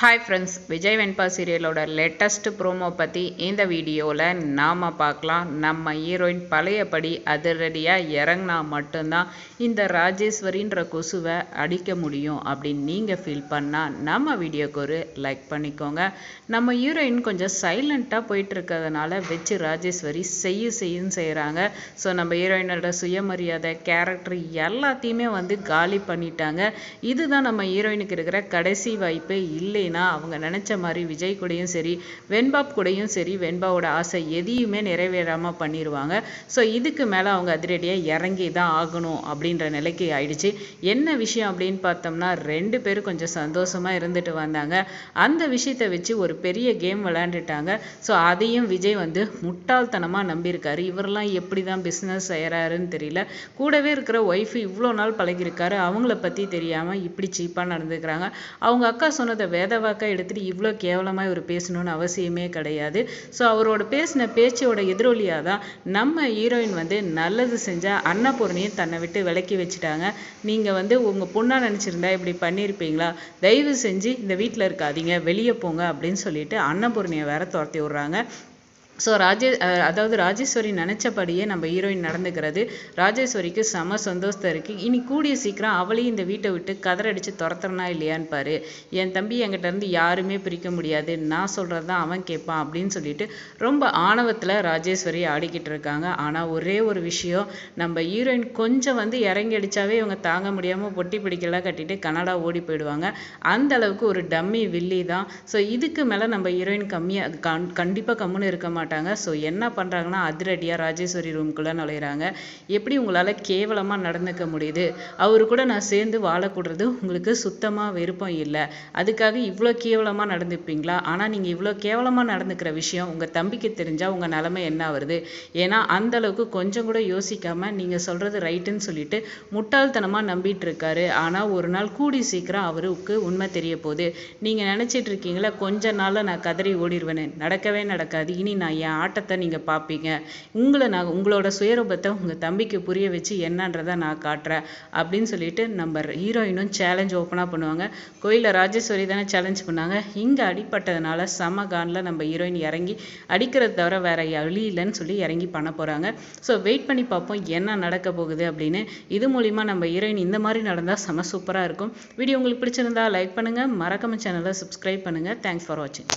Hi friends Vijay Venba சீரியலோட latest promo பற்றி இந்த வீடியோவில் நாம் பார்க்கலாம். நம்ம ஹீரோயின் பழையபடி அதிரடியாக இறங்கினா மட்டும்தான் இந்த ராஜேஸ்வரின்ற கொசுவை அடிக்க முடியும் அப்படின்னு நீங்கள் ஃபீல் பண்ணால் நம்ம வீடியோக்கு ஒரு லைக் பண்ணிக்கோங்க. நம்ம ஹீரோயின் கொஞ்சம் சைலண்ட்டாக போயிட்டுருக்கிறதுனால வச்சு ராஜேஸ்வரி செய்ய செய்யுன்னு செய்கிறாங்க ஸோ நம்ம ஹீரோயினோட சுயமரியாதை கேரக்டர் எல்லாத்தையுமே வந்து காலி பண்ணிட்டாங்க. இதுதான் நம்ம ஹீரோயினுக்கு இருக்கிற கடைசி வாய்ப்பு இல்லை இல்லைன்னா அவங்க நினச்ச மாதிரி விஜய் கூடயும் சரி வெண்பாப் கூடயும் சரி வெண்பாவோட ஆசை எதையுமே நிறைவேறாமல் பண்ணிடுவாங்க ஸோ இதுக்கு மேலே அவங்க அதிரடியாக இறங்கி தான் ஆகணும் அப்படின்ற நிலைக்கு ஆயிடுச்சு. என்ன விஷயம் அப்படின்னு பார்த்தோம்னா ரெண்டு பேரும் கொஞ்சம் சந்தோஷமாக இருந்துட்டு வந்தாங்க. அந்த விஷயத்தை வச்சு ஒரு பெரிய கேம் விளையாண்டுட்டாங்க. ஸோ அதையும் விஜய் வந்து முட்டாள்தனமாக நம்பியிருக்காரு. இவரெல்லாம் எப்படி தான் பிஸ்னஸ் செய்கிறாருன்னு தெரியல. கூடவே இருக்கிற ஒய்ஃபு இவ்வளோ நாள் பழகியிருக்காரு. அவங்கள பற்றி தெரியாமல் இப்படி சீப்பாக நடந்துக்கிறாங்க. அவங்க அக்கா சொன்னதை வாக்காக எடுத்துகிட்டு இவ்வளோ கேவலமாக இவர் பேசணும்னு அவசியமே கிடையாது. ஸோ அவரோட பேசின பேச்சோட எதிரொலியாக தான் நம்ம ஹீரோயின் வந்து நல்லது செஞ்சால் அன்னபூர்ணியை தன்னை விட்டு விலக்கி வச்சுட்டாங்க. நீங்கள் வந்து உங்கள் பொண்ணாக நினச்சிருந்தா இப்படி பண்ணியிருப்பீங்களா தயவு செஞ்சு இந்த வீட்டில் இருக்காதீங்க வெளியே போங்க அப்படின்னு சொல்லிட்டு அன்னபூர்ணியை வேற துரத்தி விட்றாங்க. ஸோ ராஜே அதாவது ராஜேஸ்வரி நினச்சபடியே நம்ம ஹீரோயின் நடந்துக்கிறது. ராஜேஸ்வரிக்கு செம சந்தோஷத்தை இருக்குது இனி கூடிய சீக்கிரம் அவளையும் இந்த வீட்டை விட்டு கதறடிச்சு துரத்துறனா இல்லையான்னு பாரு. என் தம்பி என்கிட்ட இருந்து யாருமே பிரிக்க முடியாது. நான் சொல்கிறது தான் அவன் கேட்பான் அப்படின்னு சொல்லிட்டு ரொம்ப ஆணவத்தில் ராஜேஸ்வரி ஆடிக்கிட்டு இருக்காங்க. ஆனால் ஒரே ஒரு விஷயம் நம்ம ஹீரோயின் கொஞ்சம் வந்து இறங்கி அடித்தாவே இவங்க தாங்க முடியாமல் பொட்டி பிடிக்கலாம் கட்டிட்டு கனடா ஓடி போயிடுவாங்க. அந்த அளவுக்கு ஒரு டம்மி வில்லி தான். ஸோ இதுக்கு மேலே நம்ம ஹீரோயின் கம்மியாக கண் கண்டிப்பாக கம்முன்னு இருக்க மாட்டாங்க. ஸோ என்ன பண்ணுறாங்கன்னா அதிரடியாக ராஜேஸ்வரி ரூம்குள்ளே நுழையிறாங்க. எப்படி உங்களால் கேவலமாக நடந்துக்க முடியுது? அவரு கூட நான் சேர்ந்து வாழக்கூடாது உங்களுக்கு சுத்தமாக விருப்பம் இல்லை. அதுக்காக இவ்வளோ கேவலமாக நடந்துப்பீங்களா? ஆனால் நீங்கள் இவ்வளோ கேவலமாக நடந்துக்கிற விஷயம் உங்கள் தம்பிக்கு தெரிஞ்சால் உங்கள் நிலமை என்ன வருது ஏன்னா அந்த அளவுக்கு கொஞ்சம் கூட யோசிக்காமல் நீங்கள் சொல்கிறது ரைட்டுன்னு சொல்லிட்டு முட்டாள்தனமாக நம்பிட்டு இருக்காரு ஆனால் ஒரு நாள் கூடி சீக்கிரம் அவருக்கு உண்மை தெரிய போகுது. நீங்கள் நினச்சிட்டு இருக்கீங்களா கொஞ்ச நாளில் நான் கதறி ஓடிடுவேன்னு நடக்கவே நடக்காது. இனி நான் என் ஆட்டத்தை நீங்கள் பார்ப்பீங்க உங்களை நான் உங்களோட சுயரூபத்தை உங்கள் தம்பிக்கு புரிய வச்சு என்னன்றதை நான் காட்டுறேன். அப்படின்னு சொல்லிட்டு நம்ம ஹீரோயினும் சேலஞ்ச் ஓப்பனாக பண்ணுவாங்க. கோயிலில் ராஜேஸ்வரி தானே சேலஞ்ச் பண்ணாங்க. இங்கே அடிப்பட்டதுனால சம கானில் நம்ம ஹீரோயின் இறங்கி அடிக்கிறத தவிர வேற வழி இல்லைன்னு சொல்லி இறங்கி பண்ண போகிறாங்க ஸோ வெயிட் பண்ணி பார்ப்போம் என்ன நடக்க போகுது அப்படின்னு. இது மூலிமா நம்ம ஹீரோயின் இந்த மாதிரி நடந்தால் செம சூப்பராக இருக்கும். வீடியோ உங்களுக்கு பிடிச்சிருந்தா லைக் பண்ணுங்கள் மறக்காம சேனலை சப்ஸ்கிரைப் பண்ணுங்கள் தேங்க்ஸ் ஃபார் வாட்சிங்